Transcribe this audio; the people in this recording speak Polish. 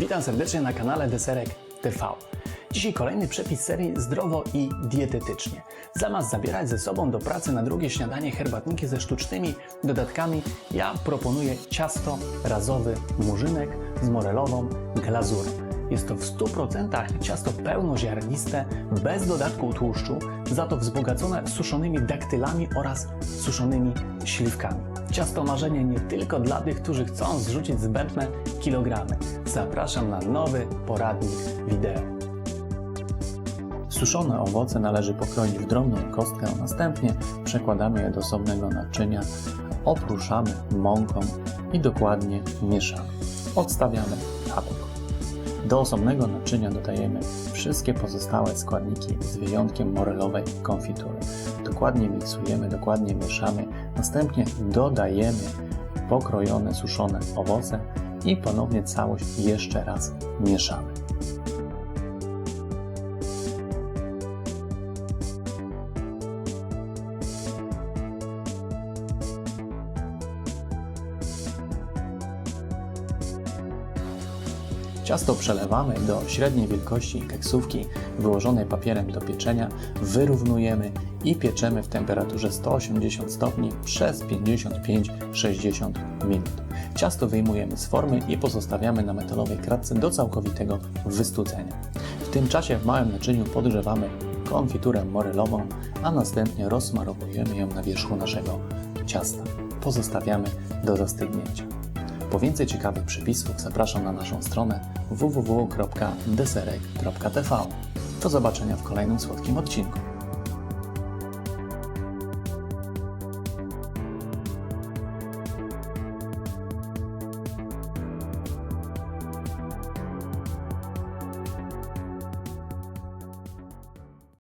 Witam serdecznie na kanale Deserek TV. Dzisiaj kolejny przepis serii zdrowo i dietetycznie. Zamiast zabierać ze sobą do pracy na drugie śniadanie herbatniki ze sztucznymi dodatkami, ja proponuję ciasto razowy murzynek z morelową glazurą. Jest to w 100% ciasto pełnoziarniste, bez dodatku tłuszczu, za to wzbogacone suszonymi daktylami oraz suszonymi śliwkami. Ciasto marzenie nie tylko dla tych, którzy chcą zrzucić zbędne kilogramy. Zapraszam na nowy poradnik wideo. Suszone owoce należy pokroić w drobną kostkę, następnie przekładamy je do osobnego naczynia, oprószamy mąką i dokładnie mieszamy. Odstawiamy na bok. Do osobnego naczynia dodajemy wszystkie pozostałe składniki z wyjątkiem morelowej konfitury. Dokładnie miksujemy, dokładnie mieszamy, następnie dodajemy pokrojone suszone owoce i ponownie całość jeszcze raz mieszamy. Ciasto przelewamy do średniej wielkości keksówki wyłożonej papierem do pieczenia, wyrównujemy i pieczemy w temperaturze 180 stopni przez 55-60 minut. Ciasto wyjmujemy z formy i pozostawiamy na metalowej kratce do całkowitego wystudzenia. W tym czasie w małym naczyniu podgrzewamy konfiturę morelową, a następnie rozsmarowujemy ją na wierzchu naszego ciasta. Pozostawiamy do zastygnięcia. Po więcej ciekawych przepisów zapraszam na naszą stronę www.deserek.tv. Do zobaczenia w kolejnym słodkim odcinku.